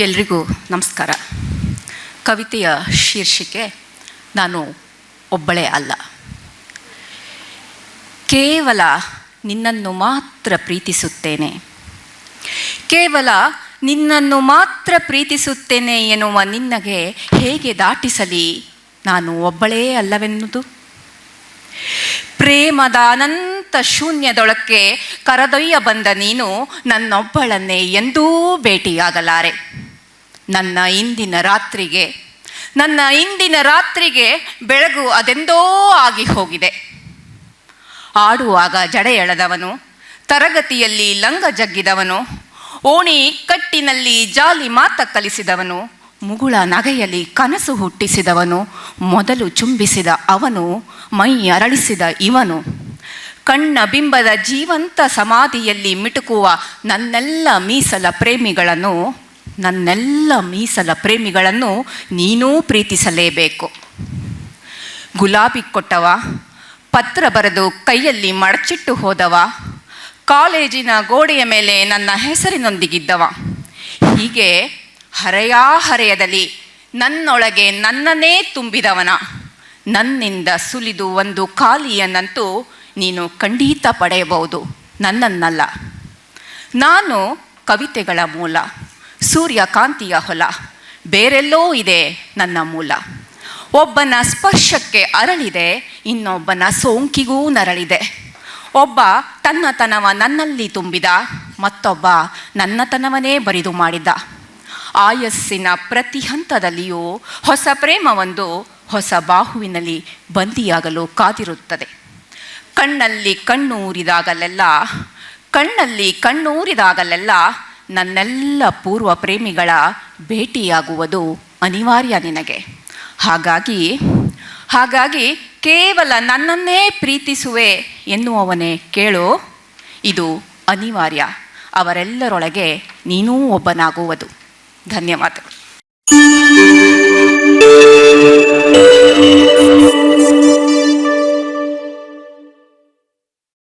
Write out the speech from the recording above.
ಎಲ್ರಿಗೂ ನಮಸ್ಕಾರ. ಕವಿತೆಯ ಶೀರ್ಷಿಕೆ, ನಾನು ಒಬ್ಬಳೇ ಅಲ್ಲ. ಕೇವಲ ನಿನ್ನನ್ನು ಮಾತ್ರ ಪ್ರೀತಿಸುತ್ತೇನೆ. ಕೇವಲ ನಿನ್ನನ್ನು ಮಾತ್ರ ಪ್ರೀತಿಸುತ್ತೇನೆ ಎನ್ನುವ ನಿನ್ನಗೆ ಹೇಗೆ ದಾಟಿಸಲಿ? ನಾನು ಒಬ್ಬಳೇ ಅಲ್ಲವೆನ್ನುವುದು ಪ್ರೇಮದ ಅನಂತ ಶೂನ್ಯದೊಳಕ್ಕೆ ಕರೆದೊಯ್ಯ ಬಂದ ನೀನು ನನ್ನೊಬ್ಬಳನ್ನೇ ಎಂದೂ ಭೇಟಿಯಾಗಲಾರೆ. ನನ್ನ ಇಂದಿನ ರಾತ್ರಿಗೆ, ನನ್ನ ಇಂದಿನ ರಾತ್ರಿಗೆ ಬೆಳಗು ಅದೆಂದೋ ಆಗಿ ಹೋಗಿದೆ. ಆಡುವಾಗ ಜಡೆ ಎಳೆದವನು ತರಗತಿಯಲ್ಲಿ ಲಂಗ ಜಗ್ಗಿದವನು, ಓಣಿ ಕಟ್ಟಿನಲ್ಲಿ ಜಾಲಿ ಮಾತ ಕಲಿಸಿದವನು, ಮುಗುಳ ನಗೆಯಲ್ಲಿ ಕನಸು ಹುಟ್ಟಿಸಿದವನು, ಮೊದಲು ಚುಂಬಿಸಿದ ಅವನು, ಮೈ ಅರಳಿಸಿದ ಇವನು. ಕಣ್ಣ ಬಿಂಬದ ಜೀವಂತ ಸಮಾಧಿಯಲ್ಲಿ ಮಿಟುಕುವ ನನ್ನೆಲ್ಲ ಮೀಸಲ ಪ್ರೇಮಿಗಳನ್ನು ನನ್ನೆಲ್ಲ ಮೀಸಲ ಪ್ರೇಮಿಗಳನ್ನು ನೀನೂ ಪ್ರೀತಿಸಲೇಬೇಕು. ಗುಲಾಬಿ ಕೊಟ್ಟವ, ಪತ್ರ ಬರೆದು ಕೈಯಲ್ಲಿ ಮಡಚಿಟ್ಟು ಹೋದವ, ಕಾಲೇಜಿನ ಗೋಡೆಯ ಮೇಲೆ ನನ್ನ ಹೆಸರಿನೊಂದಿಗಿದ್ದವ. ಹೀಗೆ ಹರೆಯಾ ಹರೆಯದಲ್ಲಿ ನನ್ನೊಳಗೆ ನನ್ನನ್ನೇ ತುಂಬಿದವನ. ನನ್ನಿಂದ ಸುಲಿದು ಒಂದು ಖಾಲಿಯನ್ನಂತೂ ನೀನು ಖಂಡಿತ ಪಡೆಯಬಹುದು. ನನ್ನನ್ನಲ್ಲ. ನಾನು ಕವಿತೆಗಳ ಮೂಲ. ಸೂರ್ಯಕಾಂತಿಯ ಹೊಲ. ಬೇರೆಲ್ಲೋ ಇದೆ ನನ್ನ ಮೂಲ. ಒಬ್ಬನ ಸ್ಪರ್ಶಕ್ಕೆ ಅರಳಿದೆ, ಇನ್ನೊಬ್ಬನ ಸೋಂಕಿಗೂ ನರಳಿದೆ. ಒಬ್ಬ ತನ್ನತನವ ನನ್ನಲ್ಲಿ ತುಂಬಿದ, ಮತ್ತೊಬ್ಬ ನನ್ನತನವನೇ ಬರಿದು ಮಾಡಿದ. ಆಯಸ್ಸಿನ ಪ್ರತಿ ಹಂತದಲ್ಲಿಯೂ ಹೊಸ ಪ್ರೇಮವೊಂದು ಹೊಸ ಬಾಹುವಿನಲ್ಲಿ ಬಂದಿಯಾಗಲು ಕಾದಿರುತ್ತದೆ. ಕಣ್ಣಲ್ಲಿ ಕಣ್ಣೂರಿದಾಗಲೆಲ್ಲ ಕಣ್ಣಲ್ಲಿ ಕಣ್ಣೂರಿದಾಗಲೆಲ್ಲ ನನ್ನೆಲ್ಲ ಪೂರ್ವ ಪ್ರೇಮಿಗಳ ಭೇಟಿಯಾಗುವುದು ಅನಿವಾರ್ಯ ನಿನಗೆ. ಹಾಗಾಗಿ ಹಾಗಾಗಿ ಕೇವಲ ನನ್ನನ್ನೇ ಪ್ರೀತಿಸುವೆ ಎನ್ನುವವನೇ ಕೇಳು. ಇದು ಅನಿವಾರ್ಯ. ಅವರೆಲ್ಲರೊಳಗೆ ನೀನೂ ಒಬ್ಬನಾಗುವುದು. ಧನ್ಯವಾದಗಳು